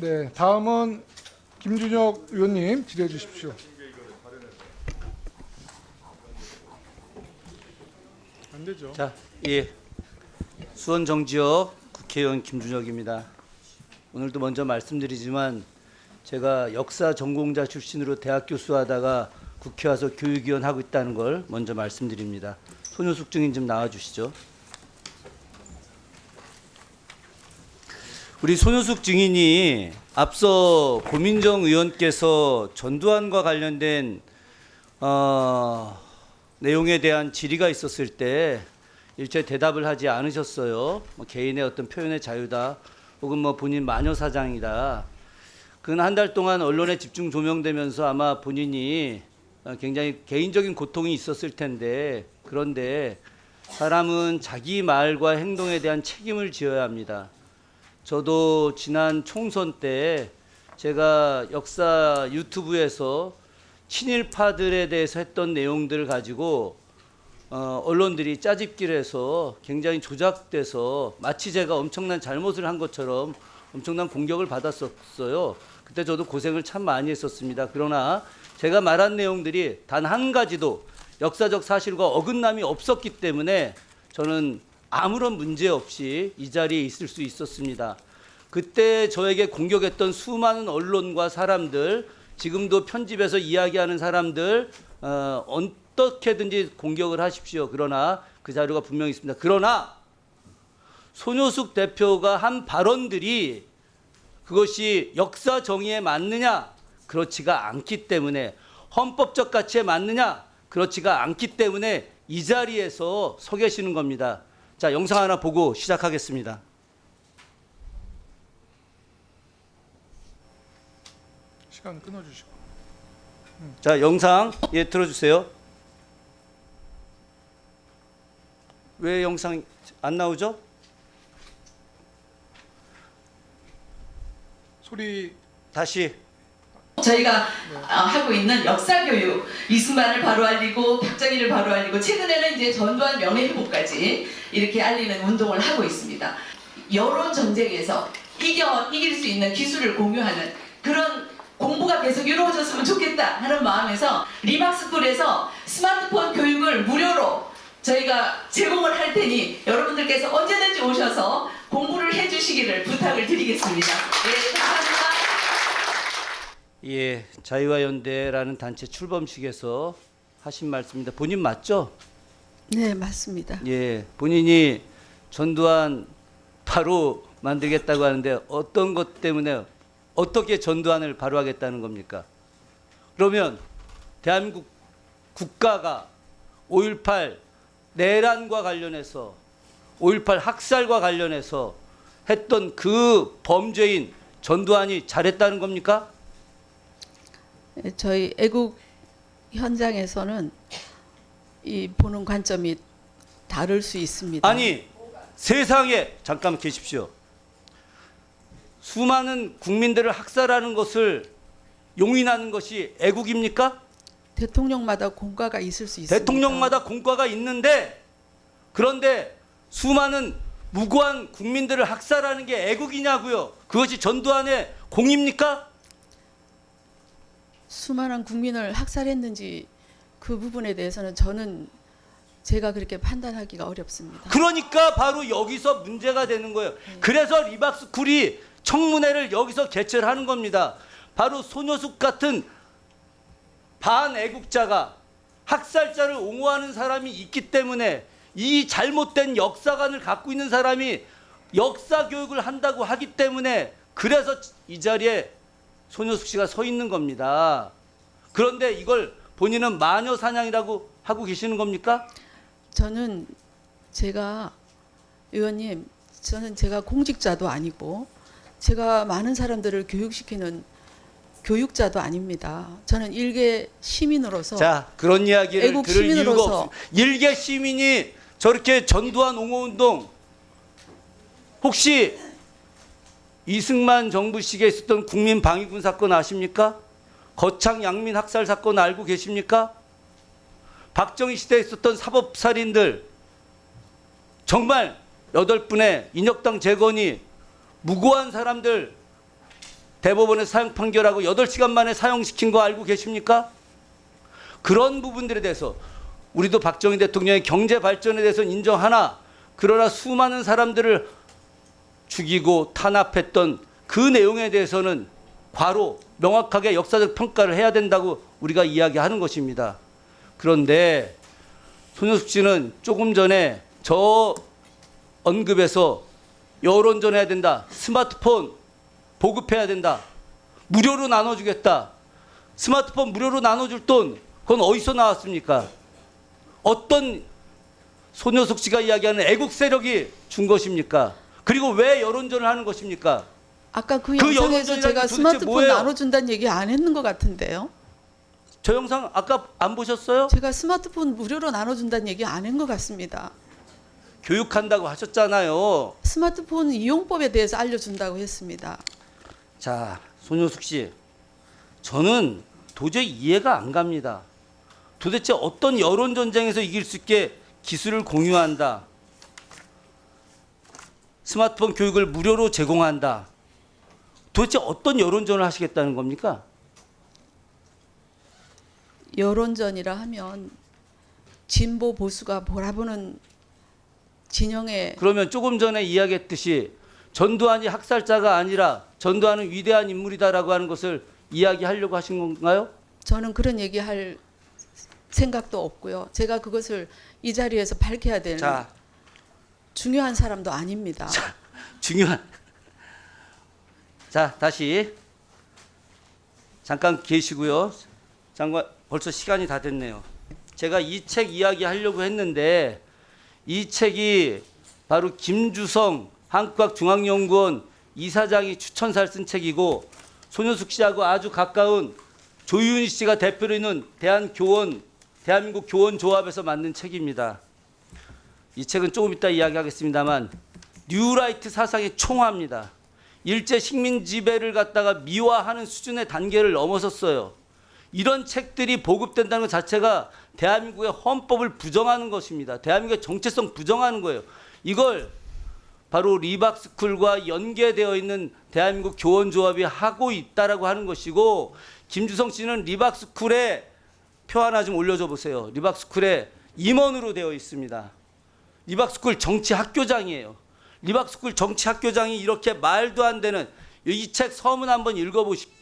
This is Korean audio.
네, 다음은 김준혁 의원님 질의해 주십시오. 안 되죠. 자, 예. 수원 정지역 국회의원 김준혁입니다. 오늘도 먼저 말씀드리지만 제가 역사 전공자 출신으로 대학 교수하다가 국회 와서 교육위원 하고 있다는 걸 먼저 말씀드립니다. 손효숙 증인 좀 나와 주시죠. 우리 손효숙 증인이 앞서 고민정 의원께서 전두환과 관련된 어, 내용에 대한 질의가 있었을 때 일체 대답을 하지 않으셨어요. 뭐 개인의 어떤 표현의 자유다, 혹은 뭐 본인 마녀 사장이다. 그건 한 달 동안 언론에 집중 조명되면서 아마 본인이 어, 굉장히 개인적인 고통이 있었을 텐데 그런데 사람은 자기 말과 행동에 대한 책임을 지어야 합니다. 저도 지난 총선 때 제가 역사 유튜브에서 친일파들에 대해서 했던 내용들을 가지고 어, 언론들이 짜집기를 해서 굉장히 조작돼서 마치 제가 엄청난 잘못을 한 것처럼 엄청난 공격을 받았었어요. 그때 저도 고생을 참 많이 했었습니다. 그러나 제가 말한 내용들이 단 한 가지도 역사적 사실과 어긋남이 없었기 때문에 저는 아무런 문제 없이 이 자리에 있을 수 있었습니다. 그때 저에게 공격했던 수많은 언론과 사람들, 지금도 편집해서 이야기하는 사람들 어, 어떻게든지 공격을 하십시오. 그러나 그 자료가 분명히 있습니다. 그러나 손효숙 대표가 한 발언들이 그것이 역사 정의에 맞느냐? 그렇지가 않기 때문에 헌법적 가치에 맞느냐? 그렇지가 않기 때문에 이 자리에서 서 계시는 겁니다. 자, 영상 하나 보고 시작하겠습니다. 시간 끊어 주시고. 자, 영상 예 틀어 주세요. 왜 영상 안 나오죠? 소리 다시 저희가 어, 하고 있는 역사 교육 이승만을 바로 알리고 박정희를 바로 알리고 최근에는 이제 전두환 명예회복까지 이렇게 알리는 운동을 하고 있습니다. 여론 전쟁에서 이겨 이길 수 있는 기술을 공유하는 그런 공부가 계속 이루어졌으면 좋겠다 하는 마음에서 리막스쿨에서 스마트폰 교육을 무료로 저희가 제공을 할 테니 여러분들께서 언제든지 오셔서 공부를 해주시기를 부탁을 드리겠습니다. 네, 감사합니다. 예 자유와 연대라는 단체 출범식에서 하신 말씀입니다. 본인 맞죠? 네, 맞습니다. 예 본인이 전두환 바로 만들겠다고 하는데 어떤 것 때문에 어떻게 전두환을 바로 하겠다는 겁니까? 그러면 대한민국 국가가 5.18 내란과 관련해서 5.18 학살과 관련해서 했던 그 범죄인 전두환이 잘했다는 겁니까? 예, 저희 애국 현장에서는 이 보는 관점이 다를 수 있습니다. 아니 세상에 잠깐 계십시오. 수많은 국민들을 학살하는 것을 용인하는 것이 애국입니까? 대통령마다 공과가 있을 수 있습니다. 대통령마다 공과가 있는데 그런데 수많은 무고한 국민들을 학살하는 게 애국이냐고요? 그것이 전두환의 공입니까? 수많은 국민을 학살했는지 그 부분에 대해서는 저는 제가 그렇게 판단하기가 어렵습니다. 그러니까 바로 여기서 문제가 되는 거예요. 그래서 리박스쿨이 청문회를 여기서 개최를 하는 겁니다. 바로 손효숙 같은 반애국자가 학살자를 옹호하는 사람이 있기 때문에 이 잘못된 역사관을 갖고 있는 사람이 역사 교육을 한다고 하기 때문에 그래서 이 자리에 손효숙 씨가 서 있는 겁니다. 그런데 이걸 본인은 마녀 사냥이라고 하고 계시는 겁니까? 저는 제가 의원님, 저는 제가 공직자도 아니고 제가 많은 사람들을 교육시키는 교육자도 아닙니다. 저는 일개 시민으로서 자 그런 이야기를 애국 들을 이유가 시민으로서 없습니다. 일개 시민이 저렇게 전두환 옹호운동 혹시 이승만 정부 시기에 있었던 국민 방위군 사건 아십니까? 거창 양민 학살 사건 알고 계십니까? 박정희 시대에 있었던 사법살인들 정말 여덟 분의 인혁당 재건이 무고한 사람들 대법원에서 사형 판결하고 8시간 만에 사형시킨 거 알고 계십니까? 그런 부분들에 대해서 우리도 박정희 대통령의 경제 발전에 대해서는 인정하나 그러나 수많은 사람들을 죽이고 탄압했던 그 내용에 대해서는 과로 명확하게 역사적 평가를 해야 된다고 우리가 이야기하는 것입니다. 그런데 손효숙 씨는 조금 전에 저 언급에서 여론전해야 된다. 스마트폰 보급해야 된다. 무료로 나눠주겠다. 스마트폰 무료로 나눠줄 돈 그건 어디서 나왔습니까? 어떤 손효숙 씨가 이야기하는 애국 세력이 준 것입니까? 그리고 왜 여론전을 하는 것입니까? 아까 그, 그 영상에서 제가 스마트폰 뭐예요? 나눠준다는 얘기 안 했는 것 같은데요. 저 영상 아까 안 보셨어요? 제가 스마트폰 무료로 나눠준다는 얘기 안 한 것 같습니다. 교육한다고 하셨잖아요. 스마트폰 이용법에 대해서 알려준다고 했습니다. 자, 손효숙 씨. 저는 도저히 이해가 안 갑니다. 도대체 어떤 여론 전쟁에서 이길 수 있게 기술을 공유한다. 스마트폰 교육을 무료로 제공한다. 도대체 어떤 여론전을 하시겠다는 겁니까? 여론전이라 하면 진보 보수가 몰아보는 진영의 그러면 조금 전에 이야기했듯이 전두환이 학살자가 아니라 전두환은 위대한 인물이다라고 하는 것을 이야기하려고 하신 건가요? 저는 그런 얘기할 생각도 없고요. 제가 그것을 이 자리에서 밝혀야 되는 자, 중요한 사람도 아닙니다. 중요한. 자, 다시 잠깐 계시고요. 장관 벌써 시간이 다 됐네요. 제가 이 책 이야기 하려고 했는데 이 책이 바로 김주성 한국학중앙연구원 이사장이 추천사를 쓴 책이고 손효숙 씨하고 아주 가까운 조윤희 씨가 대표로 있는 대한교원 대한민국 교원조합에서 만든 책입니다. 이 책은 조금 이따 이야기하겠습니다만 뉴라이트 사상의 총화입니다. 일제 식민 지배를 갖다가 미화하는 수준의 단계를 넘어섰어요. 이런 책들이 보급된다는 것 자체가 대한민국의 헌법을 부정하는 것입니다. 대한민국의 정체성 부정하는 거예요. 이걸 바로 리박스쿨과 연계되어 있는 대한민국 교원조합이 하고 있다라고 하는 것이고 김주성 씨는 리박스쿨에 표 하나 좀 올려줘 보세요. 리박스쿨에 임원으로 되어 있습니다. 리박스쿨 정치 학교장이에요. 리박스쿨 정치 학교장이 이렇게 말도 안 되는 이 책 서문 한번 읽어보십시오.